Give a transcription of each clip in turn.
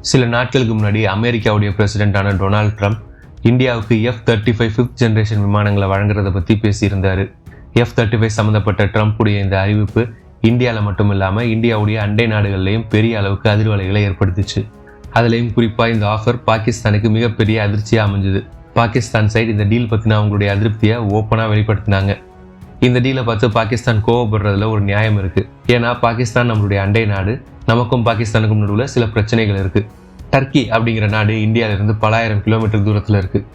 சில நாட்களுக்கு முன்னாடி அமெரிக்காவுடைய பிரசிடென்டான டொனால்ட் ட்ரம்ப் இந்தியாவுக்கு F thirty five fifth generation விமானங்களை வழங்குறத பற்றி பேசியிருந்தார். எஃப் தேர்ட்டி ஃபைவ் சம்மந்தப்பட்ட ட்ரம்ப்புடைய இந்த அறிவிப்பு இந்தியாவில் மட்டும் இல்லாமல் இந்தியாவுடைய அண்டை நாடுகள்லையும் பெரிய அளவுக்கு அதிர்வலைகளை ஏற்படுத்துச்சு. அதுலேயும் குறிப்பாக இந்த ஆஃபர் பாகிஸ்தானுக்கு மிகப்பெரிய அதிர்ச்சியாக அமைஞ்சுது. பாகிஸ்தான் சைடு இந்த டீல் பற்றின அவங்களுடைய அதிருப்தியை ஓப்பனாக வெளிப்படுத்தினாங்க. இந்த டீலை பார்த்து பாகிஸ்தான் கோவப்படுறதுல ஒரு நியாயம் இருக்குது ஏன்னா பாகிஸ்தான் நம்மளுடைய அண்டை நாடு. நமக்கும் பாகிஸ்தானுக்கும் நடுவில் சில பிரச்சனைகள் இருக்குது டர்க்கி அப்படிங்கிற நாடு இந்தியாவிலிருந்து பலாயிரம் கிலோமீட்டர் தூரத்தில் இருக்குது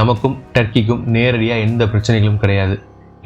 நமக்கும் டர்க்கிக்கும் நேரடியாக எந்த பிரச்சனைகளும் கிடையாது.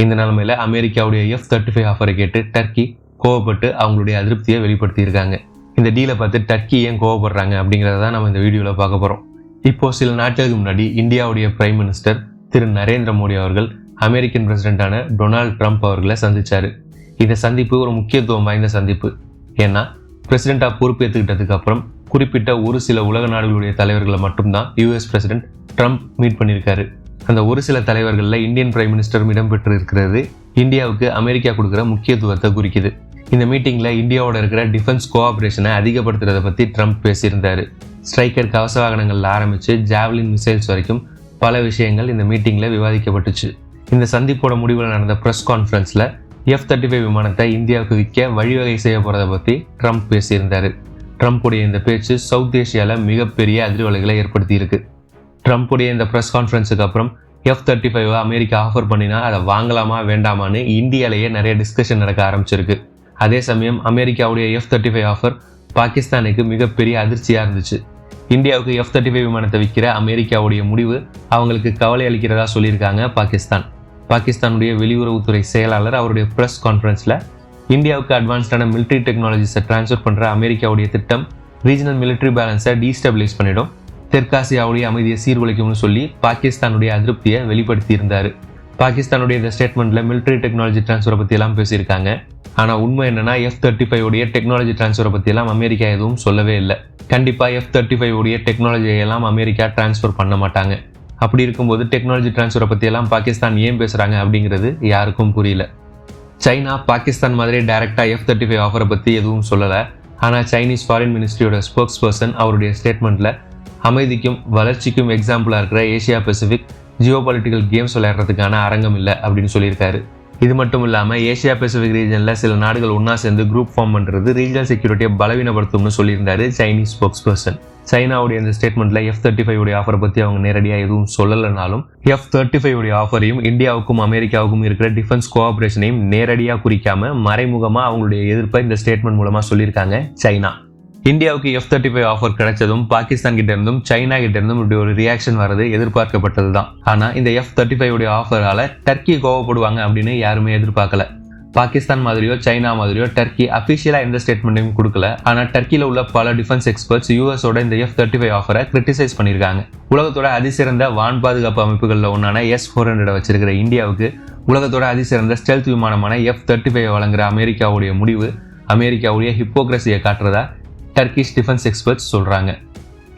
இந்த நிலமையில் அமெரிக்காவுடைய எஃப் தேர்ட்டி ஃபைவ் ஆஃபரை கேட்டு டர்க்கி கோவப்பட்டு அவங்களுடைய அதிருப்தியை வெளிப்படுத்தியிருக்காங்க. இந்த டீலை பார்த்து டர்க்கி ஏன் கோவப்படுறாங்க அப்படிங்கிறத தான் நம்ம இந்த வீடியோவில் பார்க்க போகிறோம் இப்போ சில நாட்களுக்கு முன்னாடி இந்தியாவுடைய பிரைம் மினிஸ்டர் திரு நரேந்திர மோடி அவர்கள் அமெரிக்கன் பிரசிடெண்டான டொனால்ட் ட்ரம்ப் அவர்களை சந்தித்தார் இந்த சந்திப்பு ஒரு முக்கியத்துவம் வாய்ந்த சந்திப்பு. ஏன்னா பிரசிடெண்ட்டாக பொறுப்பேற்றுக்கிட்டதுக்கு அப்புறம் குறிப்பிட்ட ஒரு சில உலக நாடுகளுடைய தலைவர்களை மட்டும்தான் யூஎஸ் பிரசிடென்ட் ட்ரம்ப் மீட் பண்ணியிருக்காரு. அந்த ஒரு சில தலைவர்களில் இந்தியன் பிரைம் மினிஸ்டரும் இடம்பெற்று இருக்கிறது இந்தியாவுக்கு அமெரிக்கா கொடுக்குற முக்கியத்துவத்தை குறிக்குது. இந்த மீட்டிங்கில் இந்தியாவோட இருக்கிற டிஃபென்ஸ் கோஆப்ரேஷனை அதிகப்படுத்துறதை பற்றி ட்ரம்ப் பேசியிருந்தார். ஸ்ட்ரைக்கர் கவச வாகனங்களில் ஆரம்பித்து ஜாவ்லின் மிசைல்ஸ் வரைக்கும் பல விஷயங்கள் இந்த மீட்டிங்கில் விவாதிக்கப்பட்டுச்சு. இந்த சந்திப்போட முடிவில் நடந்த ப்ரெஸ் கான்ஃபரன்ஸில் எஃப் தேர்ட்டி ஃபைவ் விமானத்தை இந்தியாவுக்கு விற்க வழிவகை செய்ய போகிறத பற்றி ட்ரம்ப் பேசியிருந்தார். ட்ரம்ப்புடைய இந்த பேச்சு சவுத் ஏஷியாவில் மிகப்பெரிய அதிர்வலைகளை ஏற்படுத்தியிருக்கு. ட்ரம்ப்புடைய இந்த ப்ரெஸ் கான்ஃபரன்ஸுக்கு அப்புறம் F thirty five America offer பண்ணினா அதை வாங்கலாமா வேண்டாமான்னு இந்தியாவிலேயே நிறைய டிஸ்கஷன் நடக்க ஆரம்பிச்சிருக்கு. அதே சமயம் அமெரிக்காவுடைய எஃப் தேர்ட்டி ஃபைவ் ஆஃபர் பாகிஸ்தானுக்கு மிகப்பெரிய அதிர்ச்சியாக இருந்துச்சு. இந்தியாவுக்கு எஃப் தேர்ட்டி ஃபைவ் விமானத்தை விற்கிற அமெரிக்காவுடைய முடிவு அவங்களுக்கு கவலை அளிக்கிறதா சொல்லியிருக்காங்க பாகிஸ்தான். பாகிஸ்தானுடைய வெளியுறவுத்துறை செயலாளர் அவருடைய ப்ரெஸ் கான்ஃபரன்ஸில் இந்தியாவுக்கு அட்வான்ஸ்டான மிலிட்ரி டெக்னாலஜிஸை ட்ரான்ஸ்ஃபர் பண்ணுற அமெரிக்காவுடைய திட்டம் ரீஜனல் மிலிட்ரி பேலன்ஸை டீஸ்டபிளைஸ் பண்ணிடும். தெற்காசியாவுடைய அமைதியை சீர்குலைக்கும்னு சொல்லி பாகிஸ்தானுடைய அதிருப்தியை வெளிப்படுத்தியிருந்தார். பாகிஸ்தானுடைய இந்த ஸ்டேட்மெண்ட்டில் மிலிட்ரி டெக்னாலஜி ட்ரான்ஸ்ஃபரை பற்றியெல்லாம் பேசியிருக்காங்க. ஆனால் உண்மை என்னன்னா எஃப் தேர்ட்டி ஃபைவ் உடைய டெக்னாலஜி ட்ரான்ஸ்ஃபரை பற்றியெல்லாம் அமெரிக்கா எதுவும் சொல்லவே இல்லை. கண்டிப்பாக எஃப் தேர்ட்டி ஃபைவ் உடைய டெக்னாலஜியை எல்லாம் அமெரிக்கா ட்ரான்ஸ்ஃபர் பண்ண மாட்டாங்க. அப்படி இருக்கும்போது டெக்னாலஜி ட்ரான்ஸ்ஃபரை பற்றியெல்லாம் பாகிஸ்தான் ஏன் பேசுகிறாங்க அப்படிங்கிறது யாருக்கும் புரியல. சைனா பாகிஸ்தான் மாதிரி டைரெக்டாக எஃப் தேர்ட்டி ஃபைவ் ஆஃபரை பற்றி எதுவும் சொல்லலை. ஆனால் சைனீஸ் ஃபாரின் மினிஸ்ட்ரியோட ஸ்போக்ஸ் பர்சன் அவருடைய ஸ்டேட்மெண்ட்டில் அமைதிக்கும் வளர்ச்சிக்கும் எக்ஸாம்பிளாக இருக்கிற Asia Pacific geopolitical games விளையாடுறதுக்கான அரங்கம் இல்லை அப்படின்னு சொல்லியிருக்காரு. இது மட்டும் இல்லாமல் ஏஷியா பசிபிக் ரீஜனில் சில நாடுகள் ஒன்றா சேர்ந்து குரூப் ஃபார்ம் பண்ணுறது ரீஜனல் செக்யூரிட்டியை பலவீனப்படுத்தும்னு சொல்லியிருந்தார் சைனீஸ் ஸ்போக்ஸ் பர்சன் சைனாவுடைய இந்த ஸ்டேட்மெண்ட்டில் எஃப் தேர்ட்டி ஃபைவ் உடைய ஆஃபரை பற்றி அவங்க நேரடியாக எதுவும் சொல்லலைனாலும் எஃப் தேர்ட்டி ஃபைவ் உடைய ஆஃபரையும் இந்தியாவுக்கும் அமெரிக்காவுக்கும் இருக்கிற டிஃபென்ஸ் கோஆப்ரேஷனையும் நேரடியாக குறிக்காமல் மறைமுகமாக அவங்களுடைய எதிர்ப்பை இந்த ஸ்டேட்மெண்ட் மூலமாக சொல்லியிருக்காங்க சைனா. இந்தியாவுக்கு எஃப் தேர்ட்டி ஃபைவ் ஆஃபர் கிடைச்சதும் பாகிஸ்தான் கிட்ட இருந்தும் சைனா கிட்ட இருந்தும் இப்படி ஒரு ரியாக்ஷன் வர்றது எதிர்பார்க்கப்பட்டது தான் ஆனால் இந்த எஃப் தேர்ட்டி ஃபைவ் உடைய ஆஃபரால் டர்க்கி கோவப்படுவாங்க அப்படின்னு யாருமே எதிர்பார்க்கல. பாகிஸ்தான் மாதிரியோ சைனா மாதிரியோ டர்க்கி அஃபிஷியலாக எந்த ஸ்டேட்மெண்ட்டையும் கொடுக்கல. ஆனால் டர்க்கியில் உள்ள பல டிஃபென்ஸ் எக்ஸ்பர்ட்ஸ் யூஎஸோட இந்த எஃப் தேர்ட்டி ஃபைவ் ஆஃபரை கிரிட்டிசைஸ் பண்ணியிருக்காங்க. உலகத்தோட அதிசிறந்த வான் பாதுகாப்பு அமைப்புகளில் ஒன்றான எஸ் ஃபோர் ஹண்ட்ரட் வச்சிருக்கிற இந்தியாவுக்கு உலகத்தோட அதிசிறந்த ஸ்டெல்த் விமானமான எஃப் தேர்ட்டி ஃபைவ் வழங்குற அமெரிக்காவுடைய முடிவு அமெரிக்காவுடைய ஹிப்போக்ரஸியை காட்டுறதா? டர்க்கிஷ் டிஃபென்ஸ் எக்ஸ்பர்ட்ஸ் சொல்கிறாங்க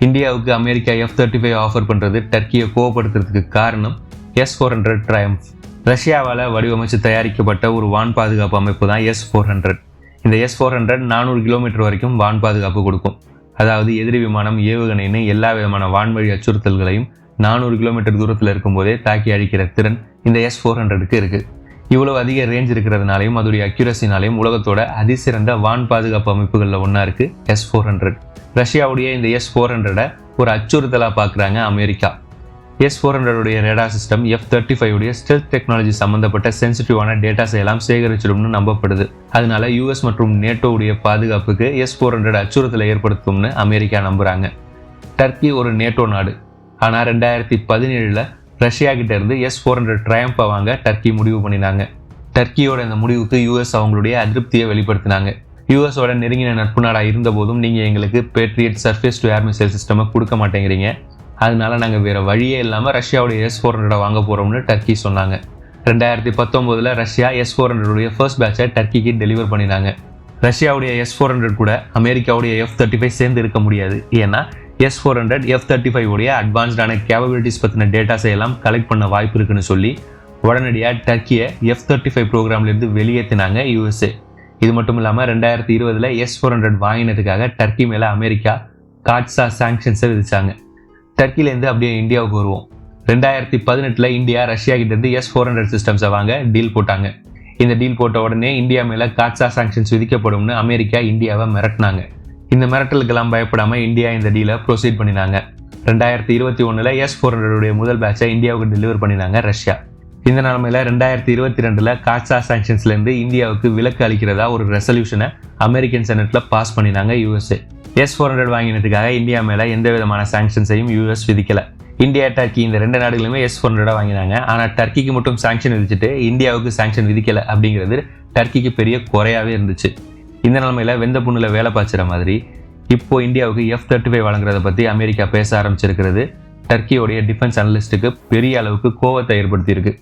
இந்தியாவுக்கு America F thirty five offer பண்ணுறது டர்க்கியை கோவப்படுத்துறதுக்கு காரணம் எஸ் ஃபோர் ஹண்ட்ரட் ட்ரையம்ஃப் ரஷ்யாவால் வடிவமைச்சு தயாரிக்கப்பட்ட ஒரு வான் பாதுகாப்பு அமைப்பு தான் எஸ் ஃபோர் ஹண்ட்ரட் இந்த எஸ் ஃபோர் ஹண்ட்ரட் நானூறு கிலோமீட்டர் வரைக்கும் வான் பாதுகாப்பு கொடுக்கும். அதாவது எதிரி விமானம் ஏவுகணைன்னு எல்லா விதமான வான்வழி அச்சுறுத்தல்களையும் நானூறு கிலோமீட்டர் தூரத்தில் இருக்கும்போதே தாக்கி அழிக்கிற திறன் இந்த எஸ் ஃபோர் ஹண்ட்ரடுக்கு இருக்குது இவ்வளவு அதிக ரேஞ்ச் இருக்கிறதுனாலையும் அதோடைய அக்யூரஸினாலையும் உலகத்தோட அதிசிறந்த வான் பாதுகாப்பு அமைப்புகளில் ஒன்றா இருக்குது எஸ் ஃபோர் ஹண்ட்ரட் ரஷ்யாவுடைய இந்த எஸ் ஃபோர் ஹண்ட்ரடை ஒரு அச்சுறுத்தலாக பார்க்குறாங்க America. S four ஹண்ட்ரடுடைய radar system F thirty five உடைய ஸ்டெல்த் டெக்னாலஜி சம்மந்தப்பட்ட சென்சிட்டிவான டேட்டாஸ் எல்லாம் சேகரிச்சிடும்னு நம்பப்படுது. அதனால யூஎஸ் மற்றும் நேட்டோவுடைய பாதுகாப்புக்கு எஸ் ஃபோர் ஹண்ட்ரட் அச்சுறுத்தலை ஏற்படுத்தும்னு அமெரிக்கா நம்புகிறாங்க டர்க்கி ஒரு நேட்டோ நாடு. ஆனால் ரெண்டாயிரத்தி பதினேழில் ரஷ்யா இருந்து எஸ் ஃபோர் ஹண்ட்ரட் ட்ரையம்பை வாங்க டர்க்கி முடிவு பண்ணினாங்க. டர்க்கியோட இந்த முடிவுக்கு யூஎஸ் அவங்களுடைய அதிருப்தியை வெளிப்படுத்தினாங்க. யூஎஸோட நெருங்கின நட்பு நாடாக இருந்த போதும் நீங்கள் எங்களுக்கு Patriot surface to air missile சிஸ்டமை கொடுக்க மாட்டேங்கிறீங்க. அதனால நாங்கள் வேறு வழியே இல்லாமல் ரஷ்யாவுடைய எஸ் ஃபோர் ஹண்ட்ரடை வாங்க போகிறோம்னு டர்க்கி சொன்னாங்க. ரெண்டாயிரத்தி பத்தொம்போதில் ரஷ்யா எஸ் ஃபோர் ஹண்ட்ரடுடைய ஃபர்ஸ்ட் பேட்சை டர்க்கிக்கு டெலிவர் பண்ணினாங்க. ரஷ்யாவுடைய எஸ் ஃபோர் ஹண்ட்ரட் கூட அமெரிக்காவுடைய எஃப் தேர்ட்டி ஃபைவ் சேர்ந்து இருக்க முடியாது. ஏன்னா S four hundred F thirty five உடைய அட்வான்ஸ்டான கேபபிலிட்டிஸ் பற்றின டேட்டாஸை எல்லாம் கலெக்ட் பண்ண வாய்ப்பு இருக்குன்னு சொல்லி உடனடியாக டர்க்கியை எஃப் தேர்ட்டி ஃபைவ் ப்ரோக்ராம்லேருந்து வெளியேற்றினாங்க யூஎஸ்ஏ இது மட்டும் இல்லாமல் ரெண்டாயிரத்தி இருபதில் எஸ் ஃபோர் ஹண்ட்ரட் வாங்கினதுக்காக டர்க்கி மேலே அமெரிக்கா காட்ஸா சாங்ஷன்ஸை விதிச்சாங்க. டர்க்கிலேருந்து அப்படியே இந்தியாவுக்கு வருவோம். ரெண்டாயிரத்தி பதினெட்டில் இந்தியா ரஷ்யா கிட்டேருந்து எஸ் ஃபோர் ஹண்ட்ரட் சிஸ்டம்ஸை வாங்க டீல் போட்டாங்க. இந்த டீல் போட்ட உடனே இந்தியா மேலே காட்ஸா சாங்ஷன்ஸ் விதிக்கப்படும்னு அமெரிக்கா இந்தியாவை மிரட்டினாங்க. இந்த மிரட்டலுக்கெல்லாம் பயப்படாமல் இந்தியா இந்த டீலை ப்ரொசீட் பண்ணினாங்க. ரெண்டாயிரத்தி இருபத்தி ஒன்றில் எஸ் ஃபோர் ஹண்ட்ரடுடைய முதல் பேட்சை இந்தியாவுக்கு டெலிவர் பண்ணினாங்க ரஷ்யா. இந்த நிலமையில் ரெண்டாயிரத்தி இருபத்தி ரெண்டில் காட்சா சாங்ஷன்ஸ்லேருந்து இந்தியாவுக்கு விலக்கு அளிக்கிறதா ஒரு ரெசல்யூஷனை அமெரிக்கன் செனட்டில் பாஸ் பண்ணினாங்க யூஎஸ்ஏ எஸ் ஃபோர் ஹண்ட்ரட் வாங்கினதுக்காக இந்தியா மேலே எந்த விதமான சாங்ஷன்ஸையும் யூஎஸ் விதிக்கலை. இந்தியா டர்க்கி இந்த ரெண்டு நாடுகளுமே எஸ் ஃபோர் ஹண்ட்ரடாக வாங்கினாங்க. ஆனால் டர்க்கிக்கு மட்டும் சாங்ஷன் விதிச்சுட்டு இந்தியாவுக்கு சாங்ஷன் விதிக்கலை அப்படிங்கிறது டர்க்கிக்கு பெரிய குறையாகவே இருந்துச்சு. இந்த நிலமையில வெந்த புண்ணில் வேலை பாய்ச்சுற மாதிரி இப்போ இந்தியாவுக்கு எஃப் தேர்ட்டி ஃபைவ் வழங்குறத பற்றி அமெரிக்கா பேச ஆரம்பிச்சிருக்கிறது. டர்க்கியோடைய டிஃபென்ஸ் அனலிஸ்ட்டுக்கு பெரிய அளவுக்கு கோவத்தை ஏற்படுத்தியிருக்கு.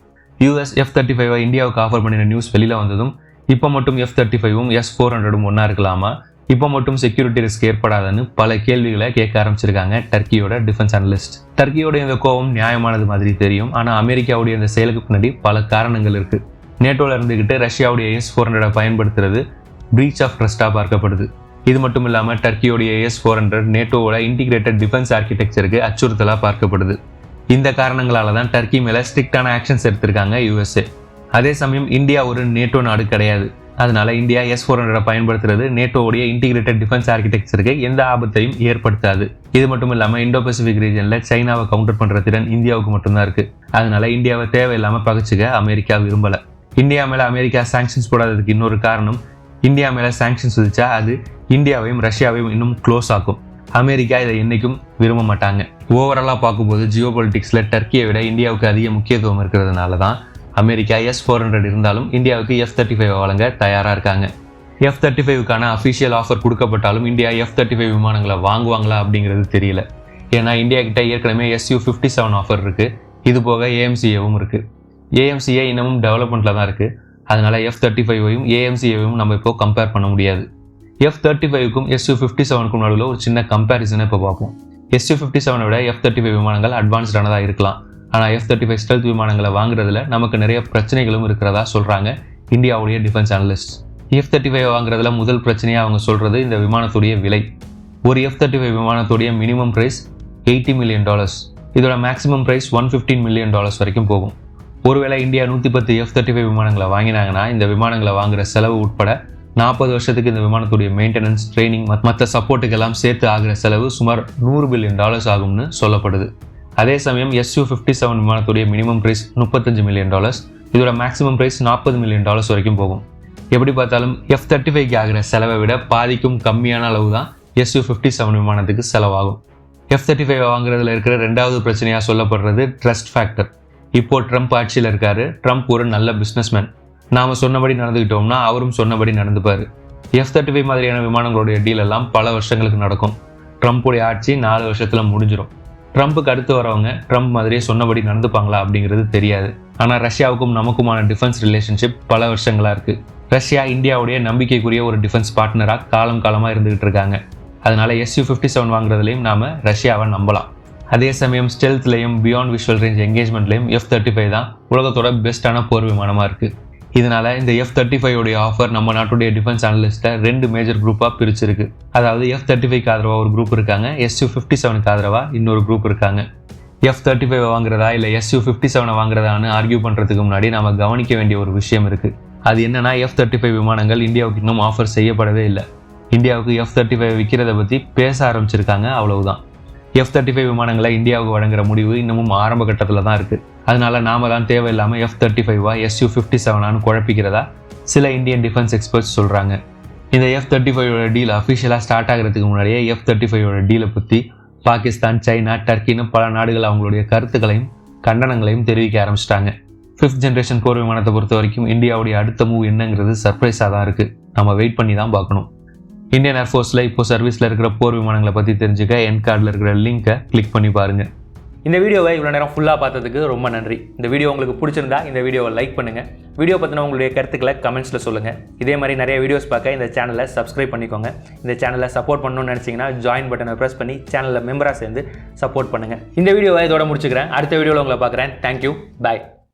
யூஎஸ் எஃப் தேர்ட்டி ஃபைவை இந்தியாவுக்கு ஆஃபர் பண்ணின நியூஸ் வெளியில் வந்ததும் இப்போ மட்டும் எஃப் தேர்ட்டி ஃபைவும் எஸ் ஃபோர் ஹண்ட்ரடும் ஒன்றா இருக்கலாமா? இப்போ மட்டும் செக்யூரிட்டி ரிஸ்க் ஏற்படாதுன்னு பல கேள்விகளை கேட்க ஆரம்பிச்சிருக்காங்க டர்க்கியோட டிஃபென்ஸ் அனலிஸ்ட் டர்க்கியோட இந்த கோவம் நியாயமானது மாதிரி தெரியும். ஆனால் அமெரிக்காவுடைய இந்த செயலுக்கு பின்னாடி பல காரணங்கள் இருக்குது நேட்டோவில் இருந்துக்கிட்டு ரஷ்யாவுடைய எஸ் ஃபோர் ஹண்ட்ரடை பயன்படுத்துறது பிரீச் ஆஃப் ட்ரஸ்ட்டாக பார்க்கப்படுது. இது மட்டும் இல்லாமல் டர்க்கியோடைய எஸ் ஃபோர் ஹண்ட்ரட் நேட்டோவோட இன்டிகிரேட்டட் டிஃபென்ஸ் ஆர்கிடெக்சருக்கு அச்சுறுத்தலாக பார்க்கப்படுது. இந்த காரணங்களால தான் டர்க்கி மேலே ஸ்ட்ரிக்டான ஆக்ஷன்ஸ் எடுத்திருக்காங்க யூஎஸ்ஏ அதே சமயம் இந்தியா ஒரு நேட்டோ நாடு கிடையாது. அதனால இந்தியா எஸ் ஃபோர் ஹண்ட்ரடை பயன்படுத்துறது நேட்டோவுடைய இன்டிகிரேட்டட் டிஃபென்ஸ் ஆர்கிடெக்சருக்கு எந்த ஆபத்தையும் ஏற்படுத்தாது. இது மட்டும் இல்லாமல் இந்தோ பசிபிக் ரீஜனில் சைனாவை கவுண்டர் பண்ணுற திறன் இந்தியாவுக்கு மட்டும்தான் இருக்குது அதனால இந்தியாவை தேவையில்லாமல் பகிச்சுக்க அமெரிக்கா விரும்பலை. இந்தியா மேலே அமெரிக்கா சாங்ஷன்ஸ் போடாததுக்கு இன்னொரு காரணம் இந்தியா மேலே சாங்ஷன்ஸ் விதிச்சா அது இந்தியாவையும் ரஷ்யாவையும் இன்னும் க்ளோஸ் ஆக்கும். அமெரிக்கா இதை என்றைக்கும் விரும்ப மாட்டாங்க. ஓவராலாக பார்க்கும்போது ஜியோ பொலிட்டிக்ஸில் டர்க்கியை விட இந்தியாவுக்கு அதிக முக்கியத்துவம் இருக்கிறதுனால தான் அமெரிக்கா எஸ் ஃபோர் ஹண்ட்ரட் இருந்தாலும் இந்தியாவுக்கு எஃப் தேர்ட்டி ஃபைவ் வழங்க தயாராக இருக்காங்க. எஃப் தேர்ட்டி ஃபைவ்க்கான அஃபிஷியல் ஆஃபர் கொடுக்கப்பட்டாலும் இந்தியா எஃப் தேர்ட்டி ஃபைவ் விமானங்களை வாங்குவாங்களா அப்படிங்கிறது தெரியல. ஏன்னா இந்தியா கிட்ட ஏற்கனவே எஸ்யூ ஃபிஃப்டி செவன் ஆஃபர் இருக்குது இது போக ஏஎம்சிஏவும் இருக்குது ஏஎம்சிஏ இன்னமும் டெவலப்மெண்ட்டில் தான் இருக்குது அதனால் எஃப் தேர்ட்டி ஃபைவையும் ஏஎம்சிஏவையும் நம்ம இப்போ கம்பேர் பண்ண முடியாது. எஃப் தேர்ட்டி ஃபைவுக்கும் எஸ் டூ ஃபிஃப்டி செவனுக்கும் நடுவில் ஒரு சின்ன கம்பேரிசனை இப்போ பார்ப்போம். எஸ்யூ ஃபிஃப்டி செவனை விட எஃப் தேர்ட்டி ஃபைவ் விமானங்கள் அட்வான்ஸ்டானதாக இருக்கலாம். ஆனால் எஃப் தேர்ட்டி ஃபைவ் ஸ்டெல்த் விமானங்களை வாங்குறதுல நமக்கு நிறைய பிரச்சனைகளும் இருக்கிறதா சொல்கிறாங்க இந்தியாவுடைய defence analyst F thirty five வாங்குறதுல முதல் பிரச்சனையாக அவங்க சொல்கிறது இந்த விமானத்துடைய விலை. ஒரு F thirty five விமானத்துடைய minimum price eighty million dollars இதோட maximum price one fifteen million dollars வரைக்கும் போகும். ஒருவேளை இந்தியா நூற்றி பத்து எஃப் தேர்ட்டி ஃபைவ் விமானங்களை வாங்கினாங்கன்னா இந்த விமானங்களை வாங்குற செலவு உட்பட நாற்பது வருஷத்துக்கு இந்த விமானத்துடைய மெயின்டெனன்ஸ் ட்ரைனிங் மற்ற சப்போர்ட்டுக்கெல்லாம் சேர்த்து ஆகிற செலவு சுமார் நூறு பில்லியன் டாலர்ஸ் ஆகும்னு சொல்லப்படுது. அதே சமயம் எஸ்யூ ஃபிஃப்டி செவன் விமானத்துடைய மினிமம் ப்ரைஸ் முப்பத்தஞ்சு மில்லியன் டாலர்ஸ் இதோட மேக்ஸிமம் ப்ரைஸ் நாற்பது மில்லியன் டாலர்ஸ் வரைக்கும் போகும். எப்படி பார்த்தாலும் எஃப் தேர்ட்டி ஃபைவ்க்கு ஆகிற செலவை விட பாதிக்கும் கம்மியான அளவு தான் எஸ்யூ ஃபிஃப்டி செவன் விமானத்துக்கு செலவாகும். எஃப் தேர்ட்டி ஃபைவ் வாங்குறதுல இருக்கிற ரெண்டாவது பிரச்சனையாக சொல்லப்படுறது ட்ரஸ்ட் ஃபேக்டர் இப்போ ட்ரம்ப் ஆட்சியில் இருக்காரு. ட்ரம்ப் ஒரு நல்ல பிஸ்னஸ்மேன் நாம் சொன்னபடி நடந்துக்கிட்டோம்னா அவரும் சொன்னபடி நடந்துப்பார். எஃப் தேர்ட்டி ஃபைவ் மாதிரியான விமானங்களுடைய டீல் எல்லாம் பல வருஷங்களுக்கு நடக்கும். ட்ரம்ப்புடைய ஆட்சி நாலு வருஷத்தில் முடிஞ்சிடும் ட்ரம்ப்புக்கு அடுத்து வரவங்க ட்ரம்ப் மாதிரியே சொன்னபடி நடந்துப்பாங்களா அப்படிங்கிறது தெரியாது. ஆனால் ரஷ்யாவுக்கும் நமக்குமான டிஃபென்ஸ் ரிலேஷன்ஷிப் பல வருஷங்களாக இருக்குது ரஷ்யா இந்தியாவுடைய நம்பிக்கைக்குரிய ஒரு டிஃபென்ஸ் பார்ட்னராக காலம் காலமாக இருந்துகிட்டு இருக்காங்க. அதனால் எஸ்யூ ஃபிஃப்டி செவன் வாங்குறதுலையும் நாம் ரஷ்யாவை நம்பலாம். அதே சமயம் ஸ்டெல்த்லையும் பியாண்ட் விஷுவல் ரேஞ்ச் எங்கேஜ்மெண்ட்லையும் எஃப் தேர்ட்டி ஃபைவ் தான் உலகத்தோட பெஸ்ட்டான போர் விமானமாக இருக்குது இதனால் இந்த எஃப் தேர்ட்டி ஃபைவ் உடைய ஆஃபர் நம்ம நாட்டுடைய டிஃபென்ஸ் அனலிஸ்ட்டை ரெண்டு மேஜர் குரூப்பாக பிரிச்சிருக்கு. அதாவது எஃப் தேர்ட்டி ஃபைவ்க்கு ஆதரவாக ஒரு குரூப் இருக்காங்க எஸ்யூ ஃபிஃப்டி செவனுக்கு ஆதரவாக இன்னொரு குரூப் இருக்காங்க. எஃப் தேர்ட்டி ஃபைவ் வாங்குறதா இல்லை எஸ்யூ ஃபிஃப்டி செவனை வாங்குறதான்னு ஆர்கியூ பண்ணுறதுக்கு முன்னாடி நம்ம கவனிக்க வேண்டிய ஒரு விஷயம் இருக்குது அது என்னென்னா எஃப் தேர்ட்டி ஃபைவ் விமானங்கள் இந்தியாவுக்கு இன்னும் ஆஃபர் செய்யப்படவே இல்லை. இந்தியாவுக்கு எஃப் தேர்ட்டி ஃபைவ் விற்கிறத பற்றி பேச ஆரம்பிச்சிருக்காங்க அவ்வளவுதான். எஃப் தேர்ட்டி ஃபைவ் விமானங்களை இந்தியாவுக்கு வழங்குற முடிவு இன்னமும் ஆரம்ப கட்டத்தில் தான் இருக்குது அதனால நாம தான் தேவையில்லாமல் எஃப் தேர்ட்டி ஃபைவா எஸ்யூ ஃபிஃப்டி செவனான்னு குழப்பிக்கிறதா சில இந்தியன் டிஃபென்ஸ் எக்ஸ்பர்ட்ஸ் சொல்கிறாங்க இந்த எஃப் தேர்ட்டி ஃபைவோட டீல் அஃபிஷியலாக ஸ்டார்ட் ஆகிறதுக்கு முன்னாடியே எஃப் தேர்ட்டி ஃபைவோட டீலை பற்றி பாகிஸ்தான் சைனா டர்க்கின்னு பல நாடுகள் அவங்களுடைய கருத்துக்களையும் கண்டனங்களையும் தெரிவிக்க ஆரம்பிச்சிட்டாங்க. ஃபிஃப்த் ஜென்ரேஷன் போர் விமானத்தை பொறுத்த வரைக்கும் இந்தியாவுடைய அடுத்த மூவ் என்னங்கிறது சர்ப்ரைஸாக தான் இருக்குது நம்ம வெயிட் பண்ணி தான் பார்க்கணும். இந்தியன் ஏர்ஃபோர்ஸில் இப்போ சர்வீஸில் இருக்கிற போர் விமானங்களை பற்றி தெரிஞ்சுக்க என் கார்டில் இருக்கிற லிங்கை கிளிக் பண்ணி பாருங்கள் இந்த வீடியோவை இவ்வளோ நேரம் ஃபுல்லாக பார்த்ததுக்கு ரொம்ப நன்றி. இந்த வீடியோ உங்களுக்கு பிடிச்சிருந்தா இந்த வீடியோவை லைக் பண்ணுங்கள் வீடியோ பற்றின உங்களுடைய கருத்துக்களை கமெண்ட்ஸில் சொல்லுங்கள் இதே மாதிரி நிறைய வீடியோஸ் பார்க்க இந்த சேனலை சப்ஸ்கிரைப் பண்ணிக்கோங்க. இந்த சேனலை சப்போர்ட் பண்ணணும்னு நினச்சிங்கன்னா ஜாயின் பட்டனை ப்ரெஸ் பண்ணி சேனலில் மெம்பராக சேர்ந்து சப்போர்ட் பண்ணுங்கள் இந்த வீடியோவை இதோட முடிச்சுக்கிறேன். அடுத்த வீடியோவில் உங்களை பார்க்குறேன். Thank you bye